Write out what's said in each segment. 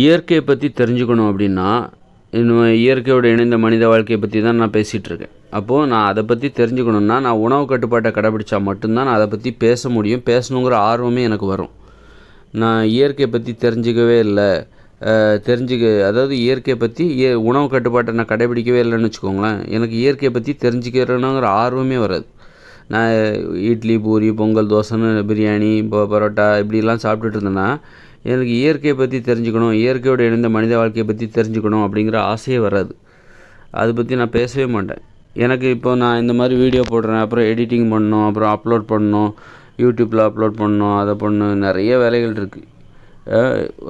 இயற்கையை பற்றி தெரிஞ்சுக்கணும் அப்படின்னா இன்னும் இயற்கையோடு இணைந்த மனித வாழ்க்கையை பற்றி தான் நான் பேசிகிட்ருக்கேன் அப்போது நான் அதை பற்றி தெரிஞ்சுக்கணுன்னா நான் உணவு கட்டுப்பாட்டை கடைபிடிச்சா மட்டும்தான் நான் அதை பற்றி பேச முடியும் பேசணுங்கிற ஆர்வமே எனக்கு வரும். நான் இயற்கையை பற்றி தெரிஞ்சுக்கவே இல்லை. தெரிஞ்சுக்க அதாவது இயற்கையை பற்றி இய உணவு கட்டுப்பாட்டை நான் கடைபிடிக்கவே இல்லைன்னு வச்சுக்கோங்களேன். எனக்கு இயற்கையை பற்றி தெரிஞ்சுக்கிறேனுங்கிற ஆர்வமே வராது. நான் இட்லி பூரி பொங்கல் தோசைன்னு பிரியாணி இப்போ பரோட்டா இப்படிலாம் சாப்பிட்டுட்டு இருந்தேன்னா எனக்கு இயற்கையை பற்றி தெரிஞ்சுக்கணும் இயற்கையோடு இணைந்த மனித வாழ்க்கையை பற்றி தெரிஞ்சுக்கணும் அப்படிங்கிற ஆசையே வராது. அதை பற்றி நான் பேசவே மாட்டேன். எனக்கு இப்போ நான் இந்த மாதிரி வீடியோ போடுறேன் அப்புறம் எடிட்டிங் பண்ணணும் அப்புறம் அப்லோட் பண்ணணும் யூடியூப்பில் அப்லோட் பண்ணணும் அதை பண்ணணும் நிறைய வேலைகள் இருக்குது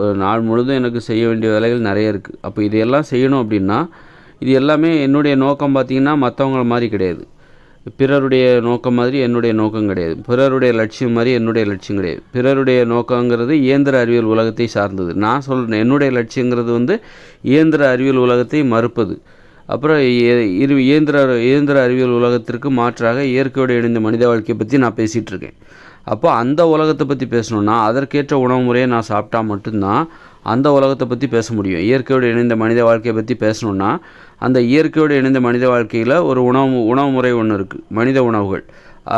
ஒரு நாள் முழுதும் எனக்கு செய்ய வேண்டிய வேலைகள் நிறைய இருக்குது அப்போ இதையெல்லாம் செய்யணும் அப்படின்னா இது எல்லாமே என்னுடைய நோக்கம் பார்த்திங்கன்னா மற்றவங்கள மாதிரி கிடையாது. பிறருடைய நோக்கம் மாதிரி என்னுடைய நோக்கம் கிடையாது. பிறருடைய லட்சியம் மாதிரி என்னுடைய லட்சியம் கிடையாது. பிறருடைய நோக்கங்கிறது இயந்திர அறிவியல் உலகத்தை சார்ந்தது. நான் சொல்கிறேன் என்னுடைய லட்சியங்கிறது வந்து இயந்திர அறிவியல் உலகத்தை மறுப்பது. அப்புறம் இரு இயந்திர இயந்திர அறிவியல் உலகத்திற்கு மாற்றாக இயற்கையோடு இணைந்த மனித வாழ்க்கையை பற்றி நான் பேசிகிட்டு இருக்கேன். அப்போ அந்த உலகத்தை பற்றி பேசணுன்னா அதற்கேற்ற உணவு முறையை நான் சாப்பிட்டா மட்டும்தான் அந்த உலகத்தை பற்றி பேச முடியும். இயற்கையோடு இணைந்த மனித வாழ்க்கையை பற்றி பேசணுன்னா அந்த இயற்கையோடு இணைந்த மனித வாழ்க்கையில் ஒரு உணவு உணவு முறை ஒன்று இருக்குது மனித உணவுகள்.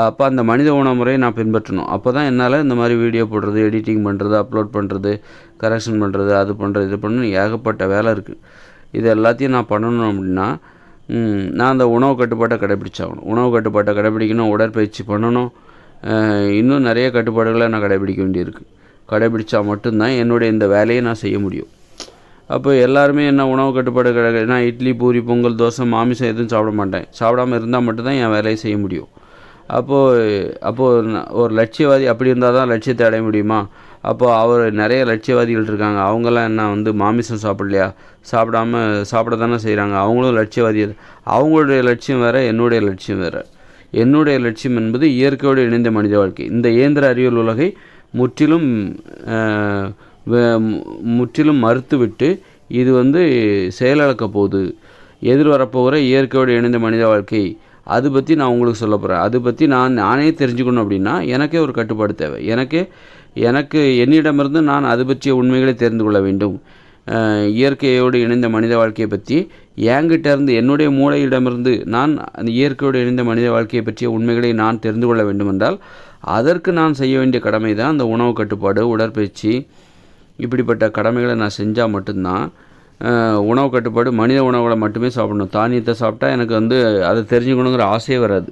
அப்போ அந்த மனித உணவு முறையை நான் பின்பற்றணும். அப்போ தான் என்னால் இந்த மாதிரி வீடியோ போடுறது எடிட்டிங் பண்ணுறது அப்லோட் பண்ணுறது கரெக்ஷன் பண்ணுறது அது பண்ணுறது இது பண்ணணும் ஏகப்பட்ட வேலை இருக்குது இது எல்லாத்தையும் நான் பண்ணணும் அப்படின்னா நான் அந்த உணவு கட்டுப்பாட்டை கடைபிடிச்சாகணும். உணவு கட்டுப்பாட்டை கடைபிடிக்கணும் உடற்பயிற்சி பண்ணணும். இன்னும் நிறைய கட்டுப்பாடுகளை நான் கடைபிடிக்க வேண்டியிருக்கு. கடைபிடிச்சா மட்டும்தான் என்னுடைய இந்த வேலையை நான் செய்ய முடியும். அப்போ எல்லாருமே என்ன உணவு கட்டுப்பாடு கிடையாது. நான் இட்லி பூரி பொங்கல் தோசை மாமிசம் எதுவும் சாப்பிட மாட்டேன். சாப்பிடாம இருந்தால் மட்டும்தான் என் வேலையை செய்ய முடியும். அப்போது அப்போது ஒரு லட்சியவாதி அப்படி இருந்தால் தான் லட்சியத்தை அடைய முடியுமா? அப்போ அவர் நிறைய லட்சியவாதிகள் இருக்காங்க. அவங்கெல்லாம் என்ன வந்து மாமிசம் சாப்பிடலையா? சாப்பிடாம சாப்பிட தானே செய்கிறாங்க அவங்களும் லட்சியவாதி அவங்களுடைய லட்சியம் வேறு என்னுடைய லட்சியம் வேறு. என்னுடைய லட்சியம் என்பது இயற்கையோடு இணைந்த மனித வாழ்க்கை. இந்த இயந்திர அறிவியல் உலகை முற்றிலும் முற்றிலும் மறுத்துவிட்டு இது வந்து செயலிழக்கப் போகுது. எதிர்வரப்போகிற இயற்கையோடு இணைந்த மனித வாழ்க்கை. அது பற்றி நான் உங்களுக்கு சொல்ல போகிறேன் அது பற்றி நான் நானே தெரிஞ்சுக்கணும் அப்படின்னா எனக்கே ஒரு கட்டுப்பாடு தேவை. எனக்கே எனக்கு என்னிடமிருந்து நான் அது பற்றிய உண்மைகளை தெரிந்து கொள்ள வேண்டும். இயற்கையோடு இணைந்த மனித வாழ்க்கையை பற்றி என்கிட்ட இருந்து என்னுடைய மூளையிடமிருந்து நான் அந்த இயற்கையோடு இணைந்த மனித வாழ்க்கையை பற்றிய உண்மைகளை நான் தெரிந்து கொள்ள வேண்டும் என்றால் அதற்கு நான் செய்ய வேண்டிய கடமை தான் அந்த உணவு கட்டுப்பாடு உடற்பயிற்சி. இப்படிப்பட்ட கடமைகளை நான் செஞ்சால் மட்டும்தான் உணவு கட்டுப்பாடு மனித உணவுகளை மட்டுமே சாப்பிடணும். தானியத்தை சாப்பிட்டா எனக்கு வந்து அதை தெரிஞ்சுக்கணுங்கிற ஆசையே வராது.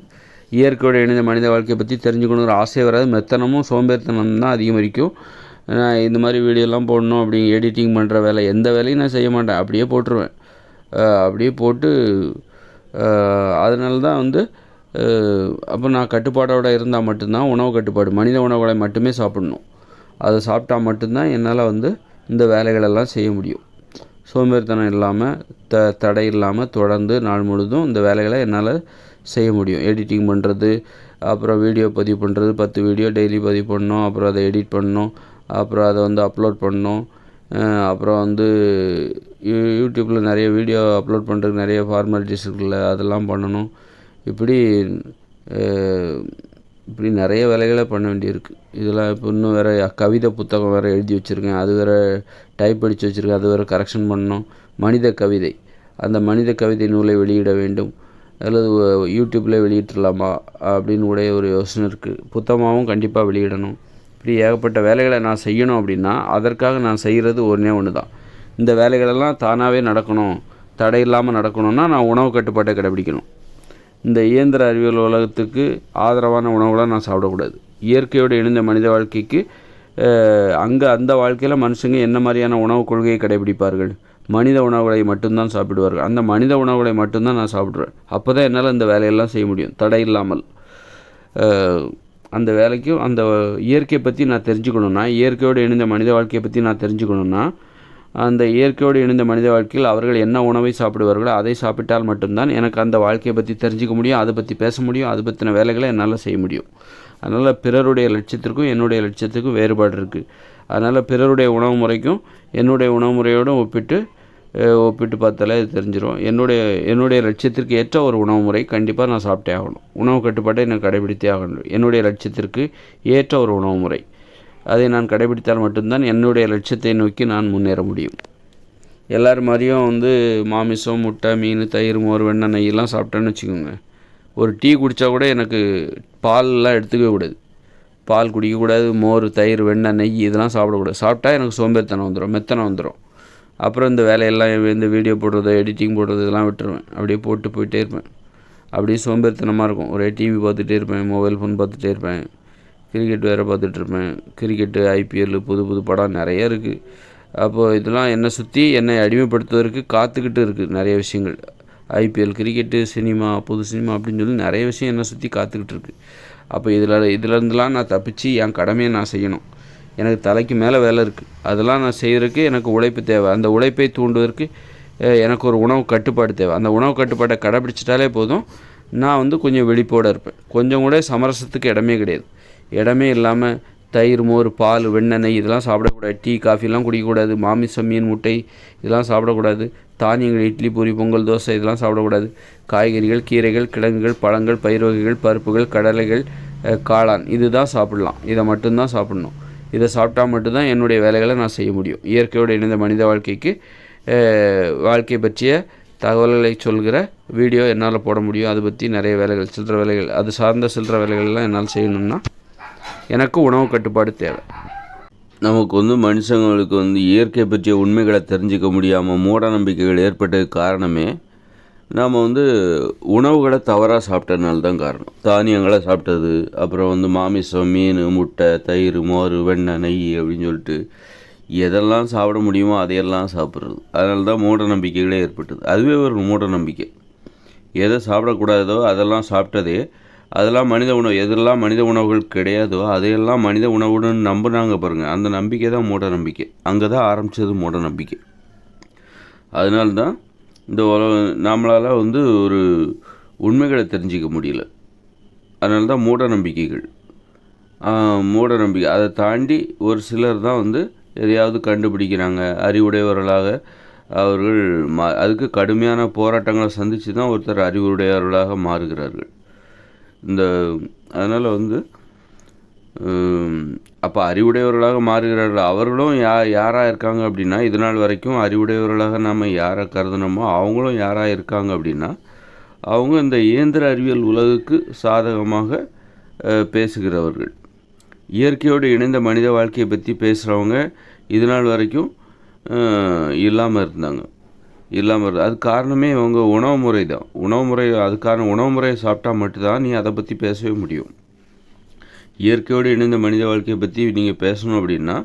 இயற்கையோடு இணைந்த மனித வாழ்க்கையை பற்றி தெரிஞ்சுக்கணுங்கிற ஆசையே வராது. மெத்தனமும் சோம்பேறித்தனம் தான் அதிகரிக்கும் நான் இந்த மாதிரி வீடியோலாம் போடணும் அப்படி எடிட்டிங் பண்ணுற வேலை எந்த வேலையும் நான் செய்ய மாட்டேன். அப்படியே போட்டுருவேன். அப்படியே போட்டு அதனால தான் வந்து அப்போ நான் கட்டுப்பாடோடு இருந்தால் மட்டும்தான் உணவு கட்டுப்பாடு. மனித உணவுகளை மட்டுமே சாப்பிடணும். அதை சாப்பிட்டா மட்டும்தான் என்னால் வந்து இந்த வேலைகளெல்லாம் செய்ய முடியும். சோம்பேறித்தனம் இல்லாமல் த தடை இல்லாமல் தொடர்ந்து நாள் முழுதும் இந்த வேலைகளை என்னால் செய்ய முடியும். எடிட்டிங் பண்ணுறது அப்புறம் வீடியோ பதிவு பண்ணுறது பத்து வீடியோ டெய்லி பதிவு பண்ணணும் அப்புறம் அதை எடிட் பண்ணணும் அப்புறம் அதை வந்து அப்லோட் பண்ணணும் அப்புறம் வந்து யூ யூடியூப்பில் நிறைய வீடியோ அப்லோட் பண்ணுறதுக்கு நிறைய ஃபார்மாலிட்டிஸ் இருக்குல்ல அதெல்லாம் பண்ணணும். இப்படி இப்படி நிறைய வேலைகளை பண்ண வேண்டியிருக்கு. இதெல்லாம் இப்போ இன்னும் வேறு கவிதை புத்தகம் வேறு எழுதி வச்சுருக்கேன். அது வேறு டைப் அடித்து வச்சுருக்கேன். அது வேறு கரெக்ஷன் பண்ணணும். மனித கவிதை. அந்த மனித கவிதை நூலை வெளியிட வேண்டும். அல்லது யூடியூப்பில் வெளியிட்டுடலாமா அப்படின்னு உடைய ஒரு யோசனை இருக்குது புத்தகமாகவும் கண்டிப்பாக வெளியிடணும். இப்படி ஏகப்பட்ட வேலைகளை நான் செய்யணும் அப்படின்னா அதற்காக நான் செய்கிறது ஒன்றே ஒன்று தான் இந்த வேலைகளெல்லாம் தானாகவே நடக்கணும். தடை இல்லாமல் நடக்கணும்னா நான் உணவு கட்டுப்பாட்டை கடைபிடிக்கணும். இந்த இயந்திர அறிவியல் உலகத்துக்கு ஆதரவான உணவுகளை நான் சாப்பிடக்கூடாது. இயற்கையோடு இணைந்த மனித வாழ்க்கைக்கு அங்கே அந்த வாழ்க்கையில் மனுஷங்க என்ன மாதிரியான உணவு கொள்கையை கடைபிடிப்பார்கள்? மனித உணவுகளை மட்டும்தான் சாப்பிடுவார்கள். அந்த மனித உணவுகளை மட்டும்தான் நான் சாப்பிடுவேன். அப்போ தான் என்னால் இந்த வேலையெல்லாம் செய்ய முடியும். தடை இல்லாமல். அந்த வேலைக்கும் அந்த இயற்கையை பற்றி நான் தெரிஞ்சுக்கணுன்னா இயற்கையோடு இணைந்த மனித வாழ்க்கையை பற்றி நான் தெரிஞ்சுக்கணுன்னா அந்த இயற்கையோடு இணைந்த மனித வாழ்க்கையில் அவர்கள் என்ன உணவை சாப்பிடுவார்களோ அதை சாப்பிட்டால் மட்டும்தான் எனக்கு அந்த வாழ்க்கையை பற்றி தெரிஞ்சுக்க முடியும் அதை பற்றி பேச முடியும் அது பற்றின வேலைகளை என்னால் செய்ய முடியும். அதனால் பிறருடைய லட்சியத்திற்கும் என்னுடைய லட்சியத்துக்கும் வேறுபாடு இருக்குது அதனால் பிறருடைய உணவு முறைக்கும் என்னுடைய உணவு முறையோடும் ஒப்பிட்டு ஒப்பிட்டு பார்த்தாலே இது தெரிஞ்சிடும் என்னுடைய என்னுடைய லட்சியத்திற்கு ஏற்ற ஒரு உணவு முறை கண்டிப்பாக நான் சாப்பிட்டே ஆகணும். உணவு கட்டுப்பாட்டை நான் கடைபிடித்தே ஆகணும். என்னுடைய லட்சியத்திற்கு ஏற்ற ஒரு உணவு முறை. அதை நான் கடைபிடித்தால் மட்டும்தான் என்னுடைய லட்சியத்தை நோக்கி நான் முன்னேற முடியும். எல்லார் மாதிரியும் வந்து மாமிசம் முட்டை மீன் தயிர் மோர் வெண்ணெய் நெய்யெல்லாம் சாப்பிட்டேன்னு வச்சுக்கோங்க. ஒரு டீ குடித்தா கூட எனக்கு பால்லாம் எடுத்துக்கவே கூடாது. பால் குடிக்கக்கூடாது மோர் தயிர் வெண்ணெய் நெய் இதெல்லாம் சாப்பிடக்கூடாது. சாப்பிட்டா எனக்கு சோம்பேறித்தனம் வந்துடும் மெத்தனம் வந்துடும் அப்புறம் இந்த வேலையெல்லாம் இந்த வீடியோ போடுறது எடிட்டிங் போடுறது இதெல்லாம் விட்டுருவேன். அப்படியே போட்டு போயிட்டே இருப்பேன். அப்படியே சோம்பேறித்தனமாக இருக்கும். ஒரே டிவி பார்த்துட்டே இருப்பேன் மொபைல் ஃபோன் பார்த்துட்டே இருப்பேன். கிரிக்கெட் வேறு பார்த்துட்ருப்பேன். கிரிக்கெட்டு ஐபிஎல் புது புது படம் நிறைய இருக்குது அப்போது இதெல்லாம் என்னை சுற்றி என்னை அடிமைப்படுத்துவதற்கு காத்துக்கிட்டு இருக்குது நிறைய விஷயங்கள். ஐபிஎல் கிரிக்கெட்டு சினிமா புது சினிமா அப்படின்னு சொல்லி நிறைய விஷயம் என்னை சுற்றி காத்துக்கிட்டு இருக்குது அப்போ இதில் இதிலேருந்துலாம் நான் தப்பிச்சு என் கடமையை நான் செய்யணும். எனக்கு தலைக்கு மேலே வேலை இருக்குது அதெல்லாம் நான் செய்கிறதுக்கு எனக்கு உழைப்பு தேவை. அந்த உழைப்பை தூண்டுவதற்கு எனக்கு ஒரு உணவு கட்டுப்பாடு தேவை. அந்த உணவு கட்டுப்பாட்டை கடைப்பிடிச்சிட்டாலே போதும். நான் வந்து கொஞ்சம் வெளிப்போட இருப்பேன். கொஞ்சம் கூட சமரசத்துக்கு இடமே கிடையாது. இடமே இல்லாமல் தயிர் மோர் பால் வெண்ணெய் இதெல்லாம் சாப்பிடக்கூடாது. டீ காஃபிலாம் குடிக்கக்கூடாது. மாமிசம் மீன் முட்டை இதெல்லாம் சாப்பிடக்கூடாது. தானியங்கள் இட்லி பூரி பொங்கல் தோசை இதெல்லாம் சாப்பிடக்கூடாது. காய்கறிகள் கீரைகள் கிழங்குகள் பழங்கள் பயிர் வகைகள் பருப்புகள் கடலைகள் காளான் இது தான் சாப்பிட்லாம். இதை மட்டும்தான் சாப்பிட்ணும். இதை சாப்பிட்டா மட்டும்தான் என்னுடைய வேலைகளை நான் செய்ய முடியும். இயற்கையோடு இணைந்த மனித வாழ்க்கைக்கு வாழ்க்கை பற்றிய தகவல்களை சொல்கிற வீடியோ என்னால் போட முடியும். அதை பற்றி நிறைய வேலைகள் சில்லற வேலைகள் அது சார்ந்த சில்லற வேலைகள்லாம் என்னால் செய்யணும்னா எனக்கு உணவு கட்டுப்பாடு தேவை. நமக்கு வந்து மனுஷங்களுக்கு வந்து இயற்கை பற்றிய உண்மைகளை தெரிஞ்சிக்க முடியாமல் மூட நம்பிக்கைகள் ஏற்பட்டது காரணமே நாம் வந்து உணவுகளை தவறாக சாப்பிட்டதுனால தான் காரணம். தானியங்களை சாப்பிட்டது அப்புறம் வந்து மாமிசம் மீன் முட்டை தயிர் மோர் வெண்ணெய் நெய் அப்படின்னு சொல்லிட்டு எதெல்லாம் சாப்பிட முடியுமோ அதையெல்லாம் சாப்பிட்றது. அதனால தான் மூட நம்பிக்கைகளே ஏற்பட்டது. அதுவே ஒரு மூட நம்பிக்கை. எதை சாப்பிடக்கூடாதோ அதெல்லாம் சாப்பிட்டதே அதெல்லாம் மனித உணவு. எதெல்லாம் மனித உணவுகள் கிடையாதோ அதையெல்லாம் மனித உணவுன்னு நம்பினாங்க பாருங்கள் அந்த நம்பிக்கை தான் மூட நம்பிக்கை. அங்கே தான் ஆரம்பித்தது மூட நம்பிக்கை. அதனால தான் இந்த உலக நம்மளால் வந்து ஒரு உண்மைகளை தெரிஞ்சிக்க முடியல. அதனால தான் மூட நம்பிக்கைகள். மூட நம்பிக்கை. அதை தாண்டி ஒரு சிலர் தான் வந்து எதையாவது கண்டுபிடிக்கிறாங்க. அறிவுடையவர்களாக அவர்கள் மா அதுக்கு கடுமையான போராட்டங்களை சந்தித்து தான் ஒருத்தர் அறிவுடையவர்களாக மாறுகிறார்கள். இந்த அதனால் வந்து அப்போ அறிவுடையவர்களாக மாறுகிறார்கள். அவர்களும் யா யாராக இருக்காங்க அப்படின்னா இது நாள் வரைக்கும் அறிவுடையவர்களாக நாம் யாரை கருதுனோமோ அவங்களும் யாராக இருக்காங்க அப்படின்னா அவங்க இந்த இயந்திர அறிவியல் உலகுக்கு சாதகமாக பேசுகிறவர்கள். இயற்கையோடு இணைந்த மனித வாழ்க்கையை பற்றி பேசுகிறவங்க இது நாள் வரைக்கும் இல்லாமல் இருந்தாங்க. இல்லாமல் இருக்குது அது காரணமே அவங்க உணவு முறை தான். உணவு முறை அதுக்கான உணவு முறையை சாப்பிட்டா மட்டும்தான் நீ அதை பற்றி பேசவே முடியும். இயற்கையோடு இணைந்த மனித வாழ்க்கையை பற்றி நீங்கள் பேசணும் அப்படின்னா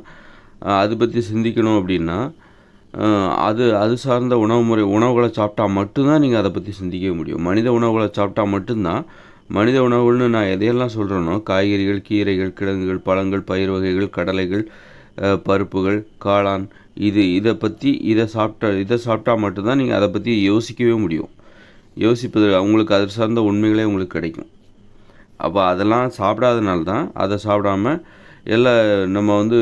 அதை பற்றி சிந்திக்கணும் அப்படின்னா அது அது சார்ந்த உணவு முறை உணவுகளை சாப்பிட்டா மட்டும்தான் நீங்கள் அதை பற்றி சிந்திக்க முடியும். மனித உணவுகளை சாப்பிட்டா மட்டும்தான் மனித உணவுகள்னு நான் எதையெல்லாம் சொல்கிறேனோ காய்கறிகள் கீரைகள் கிழங்குகள் பழங்கள் பயிர் வகைகள் கடலைகள் பருப்புகள் காளான் இது இதை பற்றி இதை சாப்பிட்டா இதை சாப்பிட்டா மட்டும்தான் நீங்கள் அதை பற்றி யோசிக்கவே முடியும். யோசிப்பது அவங்களுக்கு அது சார்ந்த உண்மைகளே உங்களுக்கு கிடைக்கும். அப்போ அதெல்லாம் சாப்பிடாதனால தான் அதை சாப்பிடாம எல்லா நம்ம வந்து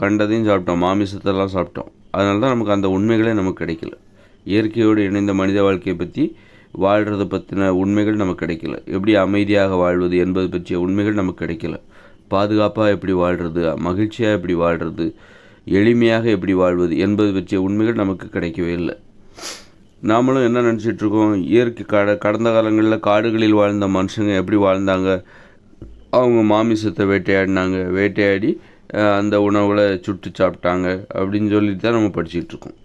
கண்டதையும் சாப்பிட்டோம் மாமிசத்தெல்லாம் சாப்பிட்டோம். அதனால தான் நமக்கு அந்த உண்மைகளே நமக்கு கிடைக்கல. இயற்கையோடு இணைந்த மனித வாழ்க்கையை பற்றி வாழ்கிறத பற்றின உண்மைகள் நமக்கு கிடைக்கல. எப்படி அமைதியாக வாழ்வது என்பது பற்றிய உண்மைகள் நமக்கு கிடைக்கல. பாதுகாப்பாக எப்படி வாழ்கிறது மகிழ்ச்சியாக எப்படி வாழ்கிறது எளிமையாக எப்படி வாழ்வது என்பது பற்றிய உண்மைகள் நமக்கு கிடைக்கவே இல்லை. நாமளும் என்ன நினச்சிட்ருக்கோம் இயற்கை கட கடந்த காலங்களில் காடுகளில் வாழ்ந்த மனுஷங்க எப்படி வாழ்ந்தாங்க? அவங்க மாமிசத்தை வேட்டையாடினாங்க. வேட்டையாடி அந்த உணவில் சுட்டு சாப்பிட்டாங்க அப்படின்னு சொல்லிட்டு தான் நம்ம படிச்சிட்ருக்கோம்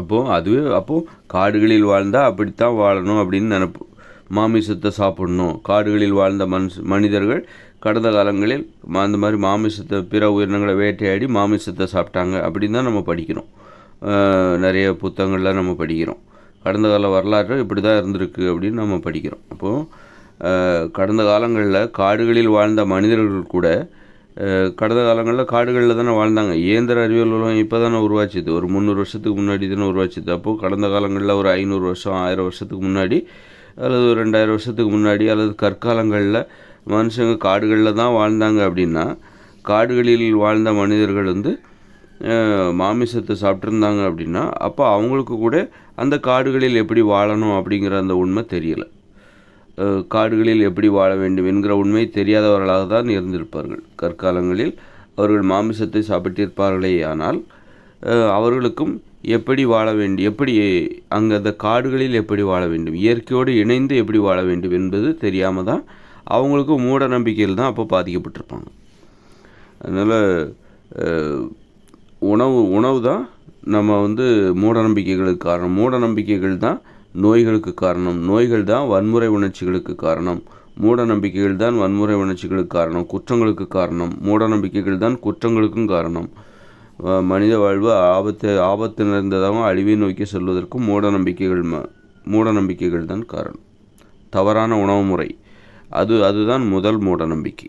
அப்போது அதுவே அப்போது காடுகளில் வாழ்ந்தால் அப்படித்தான் வாழணும் அப்படின்னு நினப்போம். மாமிசத்தை சாப்பிடணும். காடுகளில் வாழ்ந்த மனுஷ மனிதர்கள் கடந்த காலங்களில் அந்த மாதிரி மாமிசத்தை பிற உயிரினங்களை வேட்டையாடி மாமிசத்தை சாப்பிட்டாங்க அப்படின்னு தான் நம்ம படிக்கிறோம். நிறைய புத்தகங்களில் நம்ம படிக்கிறோம். கடந்த கால வரலாறு இப்படி தான் இருந்திருக்கு அப்படின்னு நம்ம படிக்கிறோம். அப்போது கடந்த காலங்களில் காடுகளில் வாழ்ந்த மனிதர்கள் கூட கடந்த காலங்களில் காடுகளில் தானே வாழ்ந்தாங்க. இயந்திர அறிவியல் உலகம் இப்போ தானே உருவாச்சுது. ஒரு முந்நூறு வருஷத்துக்கு முன்னாடி தானே உருவாச்சுது. அப்போது கடந்த காலங்களில் ஒரு ஐநூறு வருஷம் ஆயிரம் வருஷத்துக்கு முன்னாடி அல்லது ஒரு ரெண்டாயிரம் வருஷத்துக்கு முன்னாடி அல்லது கற்காலங்களில் மனுஷங்க காடுகளில் தான் வாழ்ந்தாங்க அப்படின்னா காடுகளில் வாழ்ந்த மனிதர்கள் வந்து மாமிசத்தை சாப்பிட்ருந்தாங்க அப்படின்னா அப்போ அவங்களுக்கு கூட அந்த காடுகளில் எப்படி வாழணும் அப்படிங்கிற அந்த உண்மை தெரியலை. காடுகளில் எப்படி வாழ வேண்டும் என்கிற உண்மை தெரியாதவர்களாக தான் இருந்திருப்பார்கள். கற்காலங்களில் அவர்கள் மாமிசத்தை சாப்பிட்டிருப்பார்களே ஆனால் அவர்களுக்கும் எப்படி வாழ வேண்டும் எப்படி அங்கே அந்த காடுகளில் எப்படி வாழ வேண்டும் இயற்கையோடு இணைந்து எப்படி வாழ வேண்டும் என்பது தெரியாமல் தான் அவங்களுக்கும் மூட நம்பிக்கையில் தான் அப்போ பாதிக்கப்பட்டிருப்பாங்க. அதனால் உணவு உணவு தான் நம்ம வந்து மூட நம்பிக்கைகளுக்கு காரணம். மூட நம்பிக்கைகள் தான் நோய்களுக்கு காரணம். நோய்கள் தான் வன்முறை உணர்ச்சிகளுக்கு காரணம். மூட நம்பிக்கைகள் தான் வன்முறை உணர்ச்சிகளுக்கு காரணம். குற்றங்களுக்கு காரணம். மூட நம்பிக்கைகள் தான் குற்றங்களுக்கும் காரணம். மனித வாழ்வு ஆபத்து ஆபத்து நிறைந்ததாகவும் அழிவை நோக்கி செல்வதற்கும் மூட நம்பிக்கைகள் ம மூட நம்பிக்கைகள் தான் காரணம். தவறான உணவு முறை. அது அதுதான் முதல் மூட நம்பிக்கை